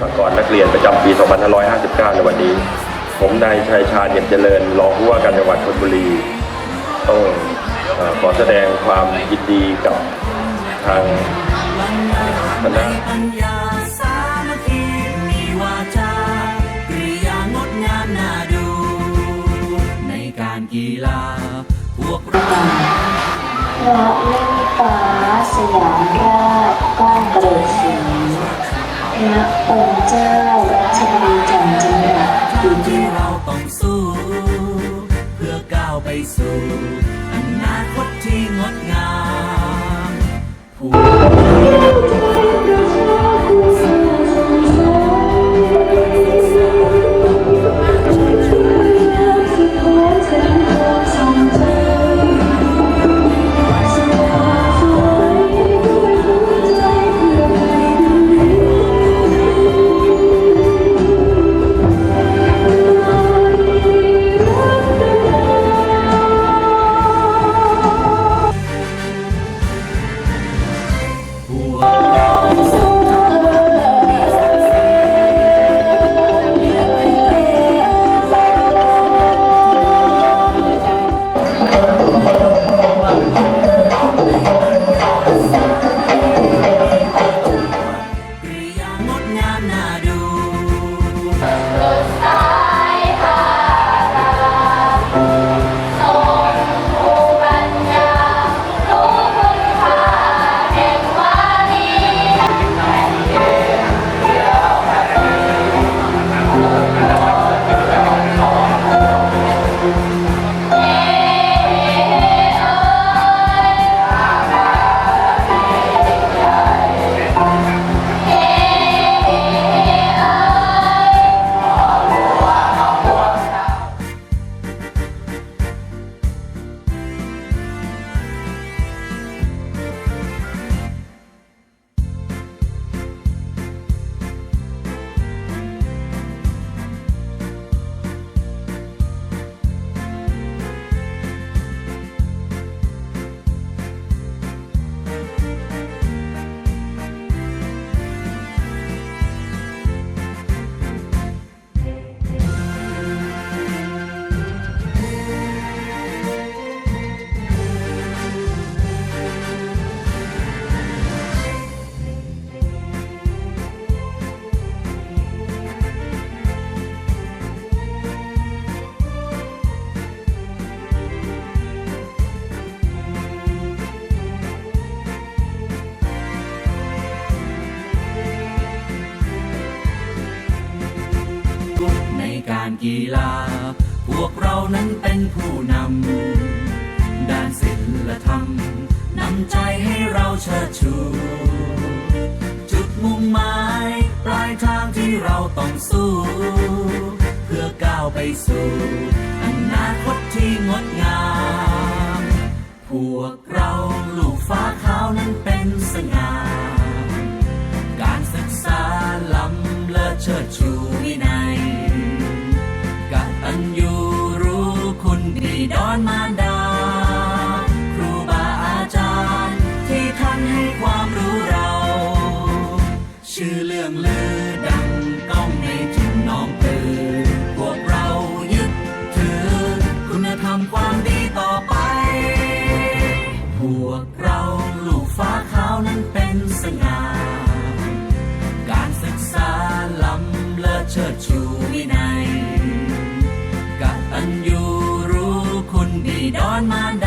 มาก่อนนักเรียนประจำปี 2559 ในวันนี้ ผมนายชัยชาญเอี่ยมเจริญ รองผู้ว่าการจังหวัดชลบุรี ต้องอขอแสดงความยินดีกับทางคณะปัญญาสมัคคีมีวาจากริยางดงามน่าดูในการกีฬาพวกเราพระเล่นฟ้าสยามราชก้องเกรดศรี พระองค์เจ้ารัชกาลจันทร์จังหวัดอุที่เราต้องสู้ เพื่อก้าวไปสู่ กีฬา พวกเรานั้นเป็นผู้นำ ด้านศิลธรรมนำใจให้เราเชิดชู จุดมุ่งหมายปลายทางที่เราต้องสู้ เพื่อก้าวไปสู่อนาคตที่งดงาม พวกเรา คุณ on my